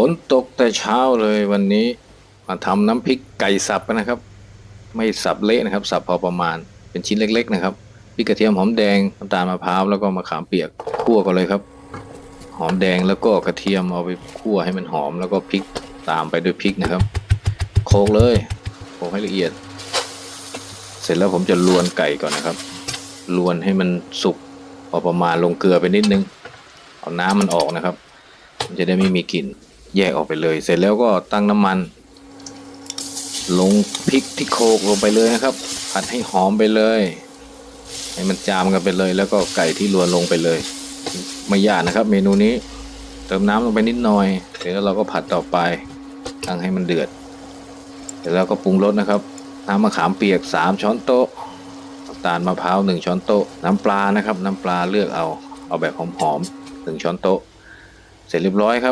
ฝนตกแต่เช้าเลยวันนี้มาทำน้ำพริกไก่สับกันนะครับ ไม่สับเละนะครับ สับพอประมาณเป็นชิ้นเล็ก ๆ นะครับพริกกระเทียมหอมแดงน้ำตาลมะพร้าวแล้วก็มะขามเปียกคั่วกันเลยครับ หอมแดงแล้วก็กระเทียมเอาไปคั่วให้มันหอมแล้วก็พริกตามไปด้วยพริกนะครับโขลกเลยโขลกให้ละเอียด เสร็จแล้วผมจะลวนไก่ก่อนนะครับลวนให้มันสุกพอประมาณลงเกลือไปนิดนึง เอาน้ำมันออกนะครับ มันจะได้ไม่มีกลิ่น แยกออกไปเลย เสร็จแล้วก็ตั้งน้ำมัน ลงพริกที่โขลกลงไปเลยนะครับ ผัดให้หอมไปเลย ให้มันจามกันไปเลย แล้วก็ไก่ที่ลวนลงไปเลย ไม่ยากนะครับ เมนูนี้ เติมน้ำลงไปนิดหน่อย เสร็จแล้วเราก็ผัดต่อไป ตั้งให้มันเดือด เสร็จแล้วก็ปรุงรสนะครับ น้ำมะขามเปียก 3 ช้อนโต๊ะน้ำตาลมะพร้าว1ช้อนโต๊ะ น้ำปลานะครับ น้ำปลาเลือกเอา เอาแบบหอมๆ1ช้อนโต๊ะ เสร็จเรียบร้อยครับ